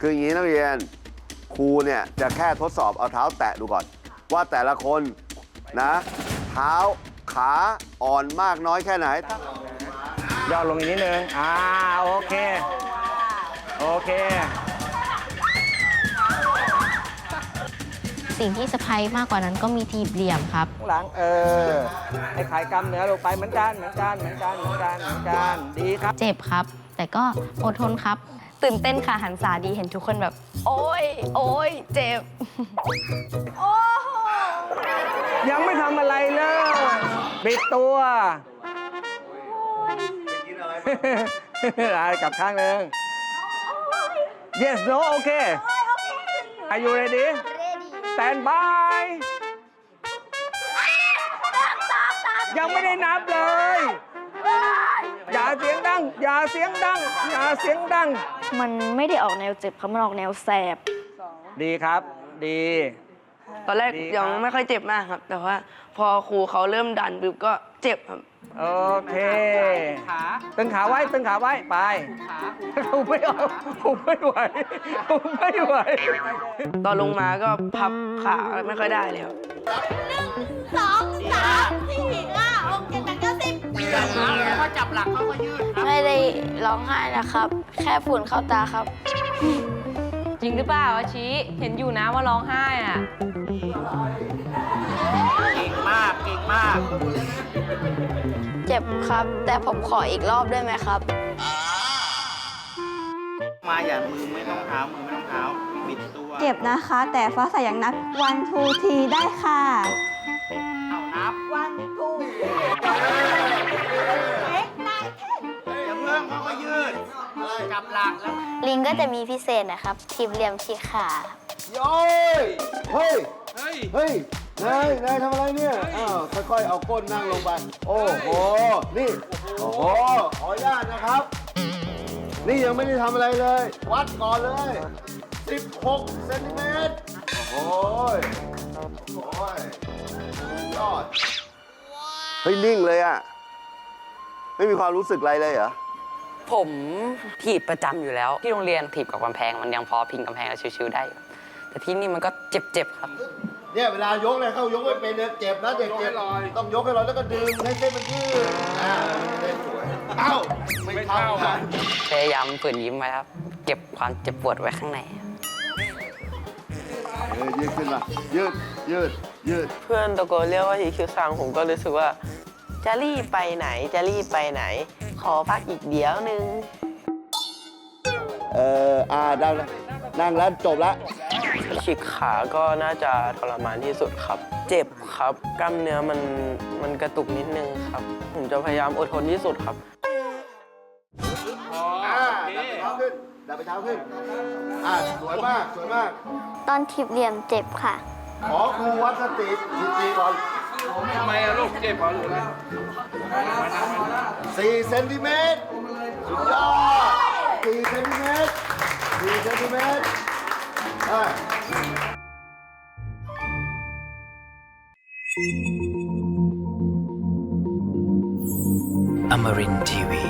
คืออย่างนี้นักเรียนครูเนี่ยจะแค่ทดสอบเอาเท้าแตะดูก่อน ว่าแต่ละคนนะ เท้าขาอ่อนมากน้อยแค่ไหน ย่อลงอีกนิดนึง อ่า โอเค โอเค สิ่งที่เซอร์ไพรส์มากกว่านั้นก็มีทีบเหลี่ยมครับ ข้างหลังเออให้ขายกล้ามเนื้อลงไปเหมือนกันเหมือนกันเหมือนกันเหมือนกันเหมือนกันดีครับ เจ็บครับ แต่ก็อดทนครับ ตื่นเต้นค่ะหันษาดีเห็นทุกคนแบบ โอ้ย โอ้ยเจ็บยังไม่ทำอะไรเลยปิดตัว อะไรกลับข้างหนึ่ง yes no okay are you ready stand by ยังไม่ได้นับเลย อย่าเสียงดัง อย่าเสียงดัง อย่าเสียงดัง มันไม่ได้ออกแนวเจ็บครับมันออกแนวแสบ ดีครับ ดี ตอนแรกดีครับ ยังไม่ค่อยเจ็บมากครับ แต่ว่าพอครูเขาเริ่มดันปุ๊บก็เจ็บครับ โอเคตึงขาไว้ ตึงขาไว้ ไปผมไม่เอาผมไม่ไหวผมไม่ไหว ตอนลงมาก็พับขาไม่ค่อยได้เลยครับไม่ได้ ร้องไห้นะครับ แค่ฝุ่นเข้าตาครับ จริงหรือเปล่าอาชิเห็นอยู่นะว่าร้องไห้อะเจ็บครับ แต่ผมขออีกรอบได้ไหมครับ มาอย่ามือไม่ต้องเท้า มือไม่ต้องเท้าบิดตัว เจ็บนะคะ แต่ฟ้าใสอย่างนับ one two ทีได้ค่ะ หลักแล้วลิงก็จะมีพิเศษนะครับทีบเหลี่ยมฉีกขาโย้ย เฮ้ย เฮ้ย นาย นายทำอะไรเนี่ย อ้าว ค่อยๆ เอาก้นนั่งลงไป โอ้โห นี่ โอ้โห ขออนุญาตนะครับ นี่ยังไม่ได้ทำอะไรเลย วัดก่อนเลย 16 เซนติเมตร โอ้โหยโอ้ยยอด เฮ้ยนิ่งเลยอะไม่มีความรู้สึกอะไรเลยเหรอ ผมถีบประจำอยู่แล้ว ที่โรงเรียนถีบกับกำแพงมันยังพอพิงกำแพงแล้วชิวๆได้อยู่แต่ที่นี่มันก็เจ็บๆครับเนี่ยเวลายกเลยเข้ายกไม่เป็นเนี่ยเจ็บนะเด็กเจ็บต้องยกให้ลอยแล้วก็ดึงให้เส้นมันยืดอ่าเส้นสวยเอ้าไม่เข้ากันพยายามฝืนยิ้มไว้ครับ เก็บความเจ็บปวดไว้ข้างในเออยืดขึ้นมายืดยืดยืด เพื่อนตะโกนเรียกว่าอีคิวซังผมก็รู้สึกว่าจะรีบไปไหนจะรีบไปไหนข อพักอีกเดี๋ยวนึง เอออ่าได้แล้วนั่งแล้วจบละ ฉีกขาก็น่าจะทรมานที่สุดครับ เจ็บครับ กล้ามเนื้อมันมันกระตุกนิดนึงครับ ผมจะพยายามอดทนที่สุดครับ อ่าดับไปเท้าขึ้น ดับไปเท้าขึ้น อ่า สวยมาก สวยมาก ตอนทีบเหลี่ยมเจ็บค่ะ ขอครูวัดสติทีทีก่อน ทำไมอะลูกเจ็บเหรอหรืออะไร สี่เซนติเมตรสุดยอดสี่เซนติเมตรสี่เซนติเมตรอ่า Amarin Tiwi.